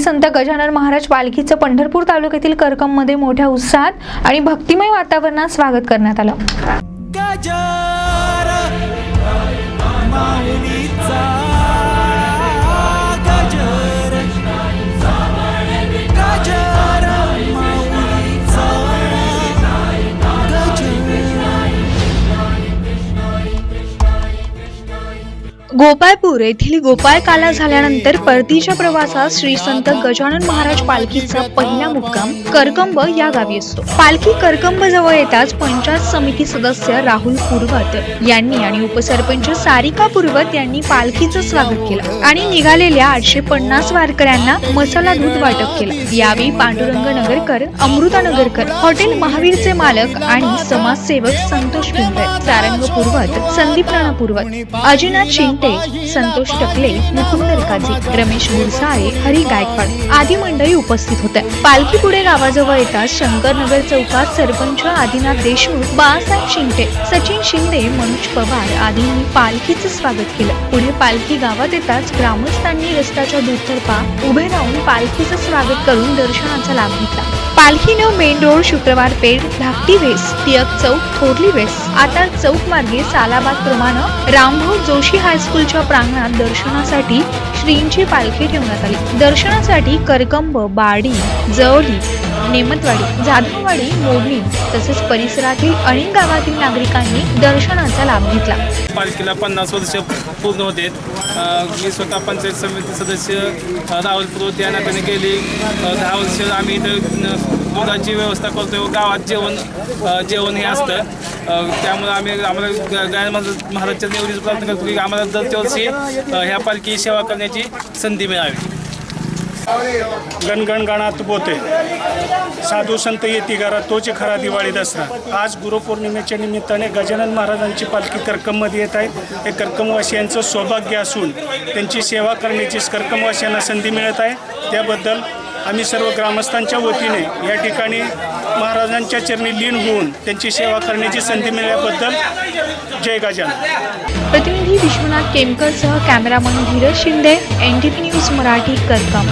संत गजानन महाराज पालखीचं पंढरपूर तालुक्यातील करकममध्ये मोठ्या उत्साहात आणि भक्तिमय वातावरणात स्वागत करण्यात आलं. गोपाळपूर येथील गोपाळ काला झाल्यानंतर परतीच्या प्रवासात श्री संत गजानन महाराज पालखीचा पहिला मुक्काम करकंब या गावी असतो. पालखी करकंब जवळ येताच पंचायत समिती सदस्य राहुल पुरवत यांनी आणि उपसरपंच सारिका पुरवत यांनी पालखीचं स्वागत केलं आणि निघालेल्या आठशे पन्नास वारकऱ्यांना मसाला दूध वाटप केलं. यावेळी पांडुरंग नगरकर अमृता नगरकर हॉटेल महावीरचे मालक आणि समाजसेवक संतोष पिंगर पुरवत संदीप राणा पुरवत अजिनाथ शिंगटे संतोष टकले मुकुंद काजी रमेश गुरसाळे हरी गायकवाड आदी मंडळी उपस्थित होत्या. पालखी पुढे गावाजवळ येताच शंकरनगर चौकात सरपंच आदिनाथ देशमुख बाळासाहेब शिंगटे सचिन शिंदे मनोज पवार आदींनी पालखीचं स्वागत केलं. पुढे पालखी गावात येताच ग्रामस्थांनी रस्त्याच्या दुतर्फा उभे राहून पालखीचं स्वागत करून दर्शनाचा लाभ घेतला. पालखीनं मेन रोड शुक्रवार पेठ धाकटी वेस टिळक चौक थोरली वेस. आता चौक मार्गे सालाबाद प्रमाणे रामभाऊ जोशी हायस्कूलच्या प्रांगणात दर्शनासाठी श्रींची पालखी ठेवण्यात आली. दर्शनासाठी करकंब बाडी जवळी नेमतवाडी जाधववाडी मोडणी तसेच परिसरातील अनेक गावातील नागरिकांनी दर्शनाचा लाभ घेतला. पालखीला पन्नास वर्ष पूर्ण होते. मी स्वतः पंचायत समिती सदस्य राहुल पुरोहित या नात्याने गेली दहा वर्ष आम्ही इथं दुधाची व्यवस्था करतो गावात जेवण जेवण हे असतं. त्यामुळे आम्ही आम्हाला गायन महाराज- महाराजच्या निवडीची प्रार्थना करतो की आम्हाला दर वर्षी ह्या पालखी सेवा करण्याची संधी मिळावी. गणगण गणात बोते साधू संत येती घरा तोच खरा दिवाळी दसरा. आज गुरुपौर्णिमेच्या निमित्ताने गजानन महाराजांची पालखी करकममध्ये येत आहेत हे कर्कमवासियांचं सौभाग्य असून त्यांची सेवा करण्याची कर्कमवासियांना संधी मिळत आहे. त्याबद्दल आम्ही सर्व ग्रामस्थांच्या वतीने या ठिकाणी महाराजांच्या चरणी लीन होऊन त्यांची सेवा करण्याची संधी मिळाल्याबद्दल जय गजान प्रतिनिधी Vishwanath केमकरसह cameraman Dheeraj Shinde N D P news Marathi कलकम